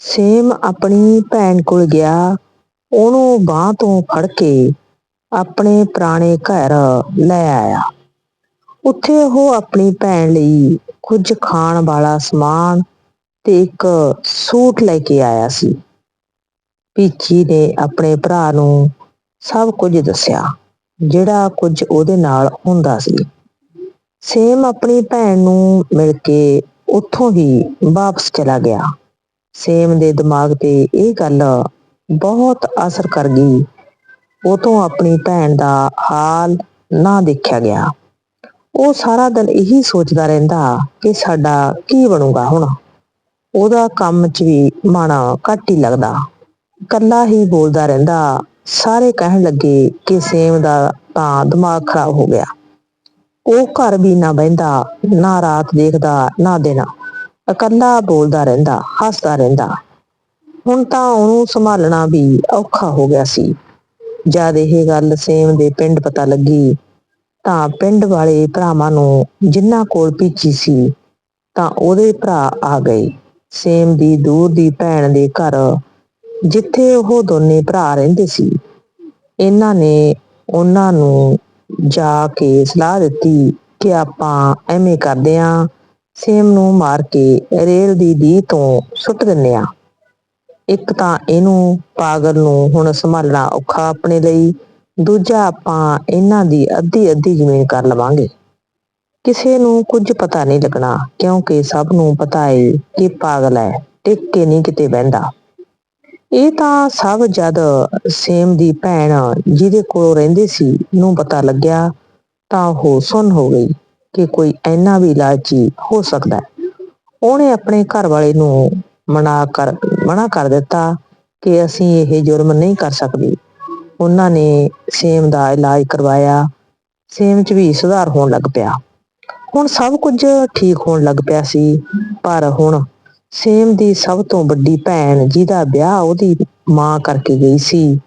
Same ਆਪਣੀ ਭੈਣ ਕੋਲ ਗਿਆ, ਉਹਨੂੰ ਬਾਹ ਤੋਂ ਫੜ ਕੇ ਆਪਣੇ ਪੁਰਾਣੇ ਘਰ ਲੈ ਆਇਆ। ਉੱਥੇ ਉਹ ਆਪਣੀ ਭੈਣ ਲਈ ਕੁਝ ਖਾਣ ਵਾਲਾ ਸਮਾਨ ਤੇ ਇੱਕ ਸੂਟ ਲੈ ਕੇ ਆਇਆ ਸੀ। ਪੀਚੀ ਨੇ ਆਪਣੇ ਭਰਾ ਨੂੰ ਸਭ ਕੁਝ ਦੱਸਿਆ, ਜਿਹੜਾ ਕੁਝ ਉਹਦੇ ਨਾਲ ਹੁੰਦਾ ਸੀ। ਸੇਮ ਆਪਣੀ ਭੈਣ ਨੂੰ ਮਿਲ ਕੇ ਉੱਥੋਂ ਹੀ ਵਾਪਸ ਚਲਾ ਗਿਆ। ਸੇਮ ਦੇ ਦਿਮਾਗ ਤੇ ਇਹ ਗੱਲ ਬਹੁਤ ਅਸਰ ਕਰ ਗਈ। ਉਹ ਤੋਂ ਆਪਣੀ ਭੈਣ ਦਾ ਹਾਲ ਨਾ ਦੇਖਿਆ ਗਿਆ। ਉਹ ਸਾਰਾ ਦਿਨ ਇਹੀ ਸੋਚਦਾ ਰਹਿੰਦਾ ਕਿ ਸਾਡਾ ਕੀ ਬਣੂਗਾ ਹੁਣ। ਉਹਦਾ ਕੰਮ 'ਚ ਵੀ ਮਨ ਘੱਟ ਹੀ ਲੱਗਦਾ। ਕੱਲਾ ਹੀ ਬੋਲਦਾ ਰਹਿੰਦਾ, ਸਾਰੇ ਕਹਿਣ ਲੱਗੇ ਕਿ ਸੇਮ ਦਾ ਤਾਂ ਦਿਮਾਗ ਖਰਾਬ ਹੋ ਗਿਆ। ਉਹ ਘਰ ਵੀ ਨਾ ਬਹਿੰਦਾ, ਨਾ ਰਾਤ ਦੇਖਦਾ, ਨਾ ਦਿਨ। ਇਕੱਲਾ ਬੋਲਦਾ ਰਹਿੰਦਾ, ਹੱਸਦਾ ਰਹਿੰਦਾ। ਹੁਣ ਤਾਂ ਉਹਨੂੰ ਸੰਭਾਲਣਾ ਵੀ ਔਖਾ ਹੋ ਗਿਆ ਸੀ। ਜਦ ਇਹ ਗੱਲ ਸੇਮ ਦੇ ਪਿੰਡ ਪਤਾ ਲੱਗੀ, ਤਾਂ ਪਿੰਡ ਵਾਲੇ ਭਰਾਵਾਂ ਨੂੰ ਜਿਨ੍ਹਾਂ ਕੋਲ ਪੀਚੀ ਸੀ, ਤਾਂ ਉਹਦੇ ਭਰਾ ਆ ਗਏ। ਸੇਮ ਦੀ ਦੂਰ ਦੀ ਭੈਣ ਦੇ ਘਰ, ਜਿੱਥੇ ਉਹ ਦੋਨੇ ਭਰਾ ਰਹਿੰਦੇ ਸੀ। ਇਹਨਾਂ ਨੇ ਉਹਨਾਂ ਨੂੰ ਜਾ ਕੇ ਸਲਾਹ ਦਿੱਤੀ ਕਿ ਆਪਾਂ ਐਵੇਂ ਕਰਦੇ ਆਂ ਸੇਮ ਨੂੰ ਮਾਰ ਕੇ ਰੇਲ ਦੀ ਦੀ ਤੋਂ ਸੁੱਟ ਦਿੰਨੇ ਆ ਇੱਕ ਤਾਂ ਇਹਨੂੰ ਪਾਗਲ ਨੂੰ ਹੁਣ ਸੰਭਾਲਣਾ ਔਖਾ ਆਪਣੇ ਲਈ, ਦੂਜਾ ਆਪਾਂ ਇਹਨਾਂ ਦੀ ਅੱਧੀ ਅੱਧੀ ਜ਼ਮੀਨ ਕਰ ਲਵਾਂਗੇ। ਕਿਸੇ ਨੂੰ ਕੁਝ ਪਤਾ ਨਹੀਂ ਲੱਗਣਾ, ਕਿਉਂਕਿ ਸਭ ਨੂੰ ਪਤਾ ਏ ਕਿ ਪਾਗਲ ਹੈ, ਟਿਕ ਕੇ ਨਹੀਂ ਕਿਤੇ ਬਹਿੰਦਾ। ਇਹ ਤਾਂ ਸਭ ਜਦ ਸੇਮ ਦੀ ਭੈਣ ਜਿਹਦੇ ਕੋਲ ਰਹਿੰਦੇ ਸੀ ਨੂੰ ਪਤਾ ਲੱਗਿਆ, ਤਾਂ ਉਹ ਸੁਣ ਹੋ ਗਈ। ਕਿ ਕੋਈ ਇੰਨਾ ਵੀ ਲਾਲਚੀ ਹੋ ਸਕਦਾ ਹੈ। ਉਹਨੇ ਆਪਣੇ ਘਰ ਵਾਲੇ ਨੂੰ ਮਨਾ ਕਰ ਮਨਾ ਕਰ ਦਿੱਤਾ ਕਿ ਅਸੀਂ ਇਹ ਜੁਰਮ ਨਹੀਂ ਕਰ ਸਕਦੇ। ਉਹਨਾਂ ਨੇ ਸੇਮ ਦਾ ਇਲਾਜ ਕਰਵਾਇਆ, ਸੇਮ 'ਚ ਵੀ ਸੁਧਾਰ ਹੋਣ ਲੱਗ ਪਿਆ। ਹੁਣ ਸਭ ਕੁਝ ਠੀਕ ਹੋਣ ਲੱਗ ਪਿਆ ਸੀ, ਪਰ ਹੁਣ ਸੇਮ ਦੀ ਸਭ ਤੋਂ ਵੱਡੀ ਭੈਣ ਜਿਹਦਾ ਵਿਆਹ ਉਹਦੀ ਮਾਂ ਕਰਕੇ ਗਈ ਸੀ,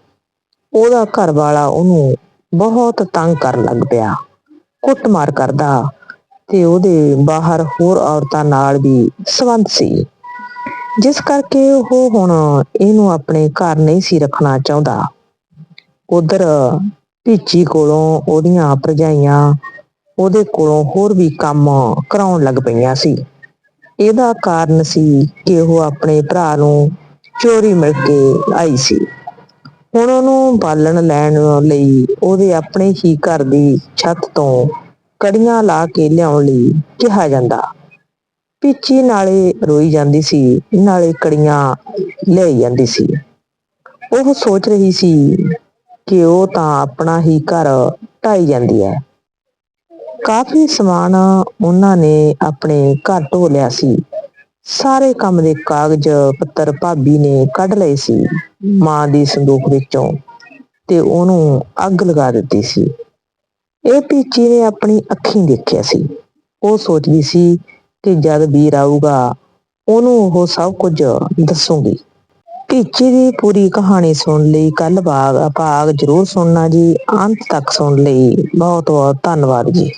ਉਹਦਾ ਘਰ ਵਾਲਾ ਉਹਨੂੰ ਬਹੁਤ ਤੰਗ ਕਰਨ ਲੱਗ ਪਿਆ। ਕੁੱਟਮਾਰ ਕਰਦਾ ਤੇ ਉਹਦੇ ਬਾਹਰ ਹੋਰ ਔਰਤਾਂ ਨਾਲ ਵੀ ਸੰਬੰਧ ਸੀ। ਜਿਸ ਕਰਕੇ ਉਹ ਹੁਣ ਇਹਨੂੰ ਆਪਣੇ ਘਰ ਨਹੀਂ ਸੀ ਰੱਖਣਾ ਚਾਹੁੰਦਾ। ਉਧਰ ਭੀਚੀ ਕੋਲੋਂ ਉਹਦੀਆਂ ਭਰਜਾਈਆਂ ਉਹਦੇ ਕੋਲੋਂ ਹੋਰ ਵੀ ਕੰਮ ਕਰਾਉਣ ਲੱਗ ਪਈਆਂ ਸੀ। ਇਹਦਾ ਕਾਰਨ ਸੀ ਕਿ ਉਹ ਆਪਣੇ ਭਰਾ ਨੂੰ ਚੋਰੀ ਮਿਲ ਕੇ ਆਈ ਸੀ। ਹੁਣ ਉਹਨੂੰ ਬਾਲਣ ਲੈਣ ਲਈ ਉਹਦੇ ਆਪਣੇ ਹੀ ਘਰ ਦੀ ਛੱਤ ਤੋਂ ਕੜੀਆਂ ਲਾ ਕੇ ਲਿਆਉਣ ਲਈ ਕਿਹਾ ਜਾਂਦਾ। ਪਿੱਛੀ ਨਾਲੇ ਰੋਈ ਜਾਂਦੀ ਸੀ, ਨਾਲੇ ਕੜੀਆਂ ਲਿਆਈ ਜਾਂਦੀ ਸੀ। ਉਹ ਸੋਚ ਰਹੀ ਸੀ ਕਿ ਉਹ ਤਾਂ ਆਪਣਾ ਹੀ ਘਰ ਢਾਈ ਜਾਂਦੀ ਹੈ। ਕਾਫੀ ਸਮਾਨ ਉਹਨਾਂ ਨੇ ਆਪਣੇ ਘਰ ਢੋ ਲਿਆ ਸੀ। ਸਾਰੇ ਕੰਮ ਦੇ ਕਾਗਜ਼, ਪੱਤਰ ਭਾਬੀ ਨੇ ਕੱਢ ਲਏ ਸੀ ਮਾਂ ਦੀ ਸੰਦੂਕ ਵਿੱਚੋਂ ਤੇ ਉਹਨੂੰ ਅੱਗ ਲਗਾ ਦਿੱਤੀ ਸੀ। ਇਹ ਪੀਚੀ ਨੇ ਆਪਣੀ ਅੱਖੀਂ ਦੇਖਿਆ ਸੀ। ਉਹ ਸੋਚਦੀ ਸੀ ਕਿ ਜਦ ਵੀਰ ਆਊਗਾ, ਉਹਨੂੰ ਉਹ ਸਭ ਕੁਝ ਦੱਸੂਗੀ। ਪੀਚੀ ਦੀ ਪੂਰੀ ਕਹਾਣੀ ਸੁਣ ਲਈ ਕੱਲ ਬਾਗ ਭਾਗ ਜ਼ਰੂਰ ਸੁਣਨਾ ਜੀ। ਅੰਤ ਤੱਕ ਸੁਣ ਲਈ ਬਹੁਤ ਬਹੁਤ ਧੰਨਵਾਦ ਜੀ।